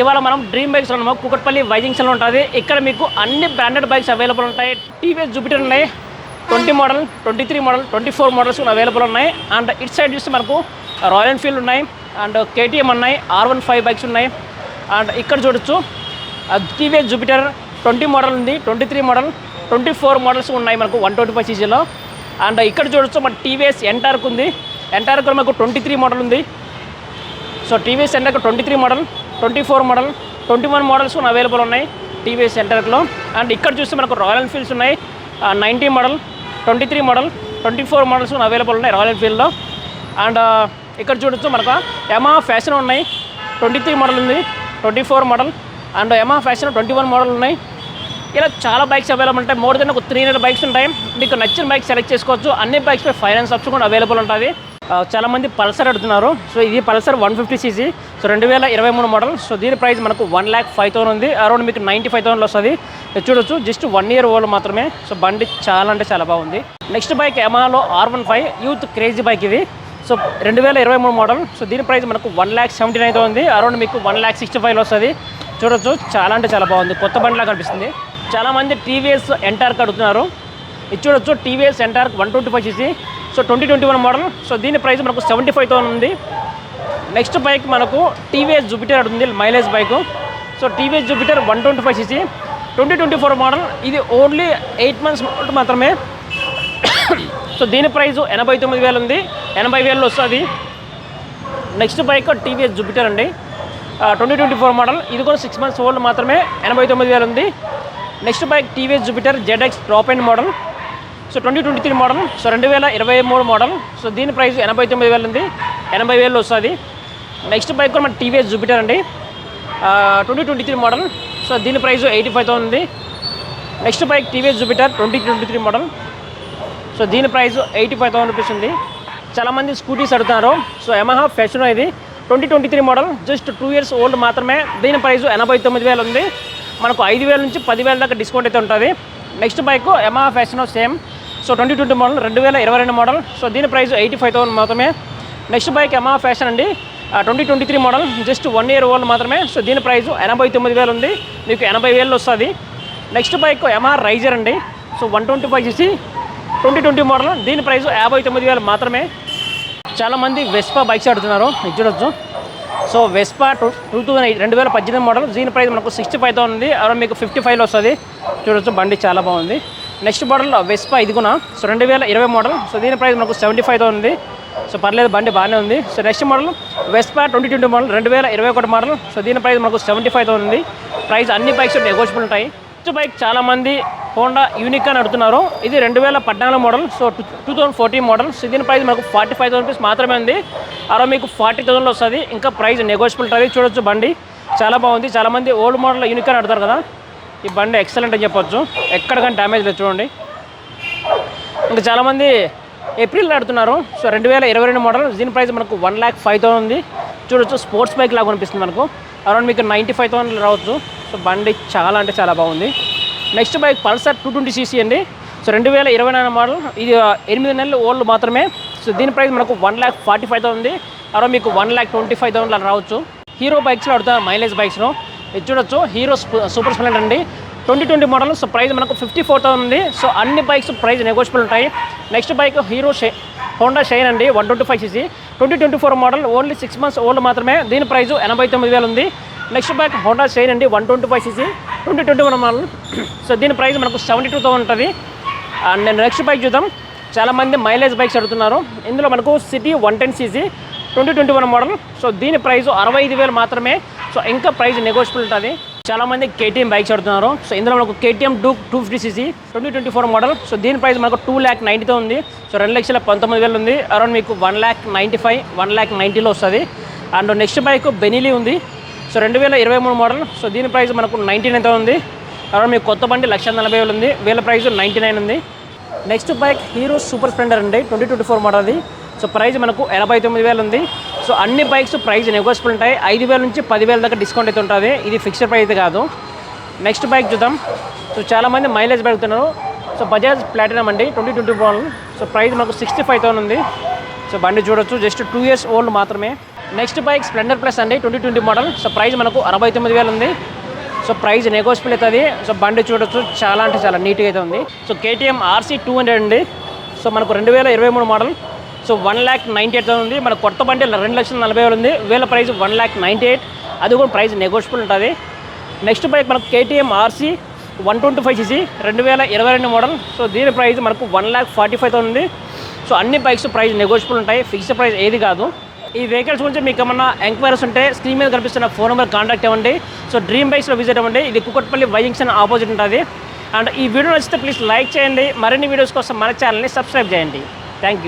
ఇవాళ మనం dream bikes ఉన్నాము. కుకట్పల్లి వైజింగ్స్లో ఉంటుంది. ఇక్కడ మీకు అన్ని బ్రాండెడ్ బైక్స్ అవైలబుల్ ఉంటాయి. టీవీఎస్ జూపిటర్ ఉన్నాయి. Twenty model twenty three model twenty four models available ఉన్నాయి. అండ్ ఇట్ సైడ్ చూస్తే మనకు రాయల్ ఎన్ఫీల్డ్ ఉన్నాయి. అండ్ కేటీఎం ఉన్నాయి. ఆర్ వన్ ఫైవ్ బైక్స్ ఉన్నాయి. అండ్ ఇక్కడ చూడొచ్చు. Uh, TVS Jupiter twenty model ఉంది. Twenty three model twenty four models ఉన్నాయి మనకు వన్ ట్వంటీ ఫైవ్ సీజీలో అండ్ ఇక్కడ చూడొచ్చు మన టీవీఎస్ ఎంటార్క్ ఉంది. ఎంటార్క్ మనకు ట్వంటీ త్రీ మోడల్ ఉంది. So TVS Ntorq twenty three model twenty four model twenty one models కూడా అవైలబుల్ ఉన్నాయి టీవీఎస్ సెంటర్లో. అండ్ ఇక్కడ చూస్తే మనకు రాయల్ ఎన్ఫీల్డ్స్ ఉన్నాయి. Ninety model twenty three model twenty four models కూడా అవైలబుల్ ఉన్నాయి రాయల్ ఎన్ఫీల్డ్లో అండ్ ఇక్కడ చూడొచ్చు మనకు యమా ఫ్యాషన్ ఉన్నాయి. ట్వంటీ త్రీ మోడల్ ఉంది twenty four model. And Yamaha fashion twenty one model ఉన్నాయి. ఇలా చాలా బైక్స్ అవైలబుల్ ఉంటాయి. మోర్ దెన్ ఒక త్రీ హండ్రెడ్ బైక్స్ ఉంటాయి. మీకు నచ్చిన బైక్ సెలెక్ట్ చేసుకోవచ్చు. అన్ని బైక్స్ పై ఫైనాన్స్ ఆప్షన్ కూడా అవైలబుల్ ఉంటుంది చాలామంది చాలా మంది పల్సర్ అడుగుతున్నారు. సో ఇది Pulsar one fifty CC. So రెండు వేల ఇరవై మూడు మోడల్ సో దీని ప్రైస్ మనకు వన్ ల్యాక్ ఫైవ్ థౌసండ్ ఉంది. అరౌండ్ మీకు నైంటీ ఫైవ్ థౌసండ్లో వస్తుంది. చూడొచ్చు జస్ట్ వన్ ఇయర్ ఓల్డ్ మాత్రమే. సో బండి చాలా అంటే చాలా బాగుంది. Next bike ఎమాలో R one five youth crazy bike ఇది. సో రెండు వేల ఇరవై మూడు మోడల్ సో దీని ప్రైస్ మనకు వన్ ల్యాక్ సెవెంటీ నైన్ ఉంది. అరౌండ్ మీకు వన్ ల్యాక్ సిక్స్టీ ఫైవ్ వస్తుంది. చూడొచ్చు చాలా అంటే చాలా బాగుంది. కొత్త బండిలా కనిపిస్తుంది. చాలామంది టీవీఎస్ ఎంటార్క్ అడుగుతున్నారు. ఇది చూడొచ్చు TVS Ntorq one twenty five CC so twenty twenty one model so దీని ప్రైస్ మనకు సెవెంటీ ఫైవ్ థౌసండ్ ఉంది. నెక్స్ట్ బైక్ మనకు టీవీఎస్ జూపిటర్ ఉంది mileage bike. So TVS Jupiter one twenty five CC twenty twenty four model. ఇది only eight months మాత్రమే. So దీని price ఎనభై తొమ్మిది వేలు ఉంది. ఎనభై వేలు వస్తుంది. నెక్స్ట్ బైక్ టీవీఎస్ జూపిటర్ అండి. Twenty twenty four model. ఇది కూడా సిక్స్ మంత్స్ ఓల్డ్ మాత్రమే. ఎనభై తొమ్మిది వేలు ఉంది. Next bike TVS Jupiter ZX drop and model. So twenty twenty three model. So రెండు వేల ఇరవై మూడు మోడల్. సో దీని ప్రైస్ ఎనభై తొమ్మిది వేలు ఉంది. ఎనభై వేలు వస్తుంది. నెక్స్ట్ బైక్ కూడా మన టీవీఎస్ జూపిటర్ అండి. Twenty twenty three model. So దీని ప్రైస్ ఎయిటీ ఫైవ్ థౌసండ్ ఉంది. Next bike TVS Jupiter twenty twenty three model. So దీని price eighty five thousand rupees ఉంది. చాలామంది స్కూటీస్ అడుగుతున్నారు. సో యమహా ఫ్యాషన్ ఇది. Twenty twenty three model. Just two years old మాత్రమే. దీని price ఎనభై తొమ్మిది వేలు ఉంది. మనకు ఐదు వేల నుంచి పదివేల దాకా డిస్కౌంట్ అయితే ఉంటుంది. Next bike Yamaha fashion same. So twenty twenty model. రెండు వేల ఇరవై రెండు మోడల్. సో దీని ప్రైస్ ఎయిటీ ఫైవ్ థౌసండ్ మాత్రమే. నెక్స్ట్ బైక్ ఎమహా ఫ్యాషన్ అండి. Twenty twenty three model just one year old మాత్రమే. సో దీని ప్రైస్ ఎనభై తొమ్మిది వేలు ఉంది. మీకు ఎనభై వేలు వస్తుంది. నెక్స్ట్ బైక్ ఎంఆర్ రైజర్ అండి. సో వన్ ట్వంటీ ఫైవ్ చేసి ట్వంటీ ట్వంటీ మోడల్ దీని ప్రైస్ యాభై తొమ్మిది వేలు మాత్రమే. చాలామంది వెస్పా బైక్స్ ఆడుతున్నారు. చూడొచ్చు. So Vespa two two thousand రెండు వేల పద్దెనిమిది మోడల్ దీని ప్రైస్ మనకు సిక్స్టీ ఫైవ్ థౌసండ్ ఉంది. అరౌండ్ మీకు ఫిఫ్టీ ఫైవ్లో వస్తుంది. చూడొచ్చు బండి చాలా బాగుంది. నెక్స్ట్ మోడల్ వెస్పా ఇది కూడా సో రెండు వేల ఇరవై మోడల్ సో దీని ప్రైస్ మనకు సెవెంటీ ఫైవ్ థౌసండ్ ఉంది. సో పర్లేదు బండి బాగానే ఉంది. So next model Vespa twenty twenty model రెండు వేల ఇరవై ఒకటి మోడల్. సో దీని ప్రైస్ మనకు సెవెంటీ ఫైవ్ థౌసండ్ ఉంది. ప్రైస్ అన్ని బైక్స్ నెగోషియబుల్ ఉంటాయి. నెక్స్ట్ బైక్ చాలామంది హోండా యూనిక్ అని అడుగుతున్నారు. ఇది రెండు వేల పద్నాలుగు model so two two thousand fourteen model. So దీని ప్రైస్ మనకు ఫార్టీ ఫైవ్ థౌసండ్ రూపీస్ మాత్రమే ఉంది. అరవై మీకు ఫార్టీ థౌసండ్లో వస్తుంది. ఇంకా ప్రైస్ నెగోషియబుల్ ఉంటుంది. చూడొచ్చు బండి. చాలా బాగుంది. చాలామంది ఓల్డ్ మోడల్ యూనిక్ అని అడుగుతారు కదా. ఈ బండి ఎక్సలెంట్ అని చెప్పొచ్చు. ఎక్కడికైనా డ్యామేజ్ లేదు చూడండి. ఇంకా చాలామంది ఏప్రిల్ ఆడుతున్నారు సో రెండు వేల ఇరవై రెండు మోడల్ దీని ప్రైస్ మనకు వన్ ల్యాక్ ఫైవ్ థౌసండ్ ఉంది. చూడొచ్చు స్పోర్ట్స్ బైక్ లాగా అనిపిస్తుంది మనకు. అరౌండ్ మీకు నైంటీ ఫైవ్ థౌసండ్ రావచ్చు. సో బండి చాలా అంటే చాలా బాగుంది. Next bike Pulsar two twenty CC అండి. సో రెండు వేల ఇరవై నాలుగు మోడల్ ఇది ఎనిమిది నెలలు ఓల్డ్ మాత్రమే. సో దీని ప్రైస్ మనకు one lakh forty five thousand ఉంది. అరౌండ్ మీకు one lakh twenty five thousand అలా రావచ్చు. హీరో బైక్స్లో అడుగుతారు మైలేజ్ బైక్స్లో. ఇది చూడొచ్చు హీరో సూపర్ స్ప్లెండర్ అండి. Twenty twenty model so price మనకు ఫిఫ్టీ ఫోర్ థౌసండ్ ఉంది. సో అన్ని బైక్స్ ప్రైస్ నెగోషియబుల్ ఉంటాయి. నెక్స్ట్ బైక్ హీరో షే హోండా షైన్ అండి one twenty five CC twenty twenty four model only six months old మాత్రమే. దీని price ఎనభై తొమ్మిది వేలు ఉంది. నెక్స్ట్ బైక్ హోండా షైన్ అండి one twenty five CC twenty twenty one model so దీని ప్రైస్ మనకు సెవెంటీ టూ థౌసండ్ ఉంటుంది. అండ్ నేను నెక్స్ట్ బైక్ చూద్దాం. చాలామంది మైలేజ్ బైక్స్ అడుగుతున్నారు. ఇందులో మనకు CT one ten CC twenty twenty one model so దీని ప్రైస్ అరవై ఐదు వేలు మాత్రమే. సో ఇంకా ప్రైస్ నెగోషియబుల్ ఉంటుంది. చాలామంది కేటీఎం బైక్స్ అడుగుతున్నారు సో ఇందులో మనకు KTM two two fifty CC twenty twenty four model so దీని ప్రైస్ మనకు టూ ల్యాక్ నైంటీతో ఉంది. సో రెండు లక్షల పంతొమ్మిది వేలు ఉంది. అరౌండ్ మీకు one lakh ninety five one lakh నైంటీలో వస్తుంది. అండ్ నెక్స్ట్ బైక్ బెనిలీ ఉంది. సో రెండు వేల ఇరవై మూడు మోడల్ సో దీని ప్రైస్ మనకు నైంటీ నైన్తో ఉంది. అరౌండ్ మీకు కొత్త బండి లక్ష నలభై వేలు ఉంది. వేల ప్రైస్ నైంటీ నైన్ ఉంది. Next bike Hero Super Splendor అండి. ట్వంటీ ట్వంటీ ఫోర్ మోడల్ అది. సో ప్రైస్ మనకు ఎనభై తొమ్మిది వేలు ఉంది. సో అన్ని బైక్స్ ప్రైస్ నెగోషియబుల్ ఉంటాయి. ఐదు వేల నుంచి పదివేల దాకా డిస్కౌంట్ అయితే ఉంటుంది. ఇది ఫిక్స్డ్ ప్రైస్ అయితే కాదు. నెక్స్ట్ బైక్ చూద్దాం. సో చాలామంది మైలేజ్ పెడుతున్నారు. సో బజాజ్ ప్లాటినం అండి. Twenty twenty model so price మనకు సిక్స్టీ ఫైవ్ థౌసండ్ ఉంది. సో బండి చూడొచ్చు. జస్ట్ టూ ఇయర్స్ ఓల్డ్ మాత్రమే. నెక్స్ట్ బైక్ స్ప్లెండర్ ప్లస్ అండి. Twenty twenty model so price మనకు అరవై తొమ్మిది వేలు ఉంది. సో ప్రైస్ నెగోషియబుల్ అవుతుంది సో బండి చూడొచ్చు. చాలా అంటే చాలా నీట్గా అయితే ఉంది. So KTM RC two hundred అండి. సో మనకు రెండు వేల ఇరవై మూడు model so one lakh ninety eight ఉంది. మన కొత్త బండి రెండు లక్షల నలభై వేలు ఉంది. వేల price one lakh ninety eight. అది కూడా ప్రైస్ నెగోషియబుల్ ఉంటుంది. నెక్స్ట్ బైక్ మనకు KTM RC one twenty five CC రెండు వేల ఇరవై రెండు మోడల్ సో దీని ప్రైస్ మనకు వన్ ల్యాక్ ఫార్టీ ఫైవ్ ఉంది సో అన్ని బైక్స్ ప్రైస్ నెగోషియబుల్ ఉంటాయి. ఫిక్స్డ్ ప్రైస్ ఏది కాదు. ఈ వెహికల్స్ గురించి మీకు ఏమన్నా ఎంక్వైరీస్ ఉంటే స్క్రీన్ మీద కనిపిస్తున్న ఫోన్ నెంబర్ కాంటాక్ట్ అవ్వండి. సో డ్రీమ్ బైక్స్లో విజిట్ అవ్వండి. ఇది కుకట్పల్లి వైజంక్షన్ ఆపోజిట్ ఉంటుంది. అండ్ ఈ వీడియో నచ్చితే ప్లీజ్ లైక్ చేయండి. మరిన్ని వీడియోస్ కోసం మన ఛానల్ని సబ్స్క్రైబ్ చేయండి. Thank you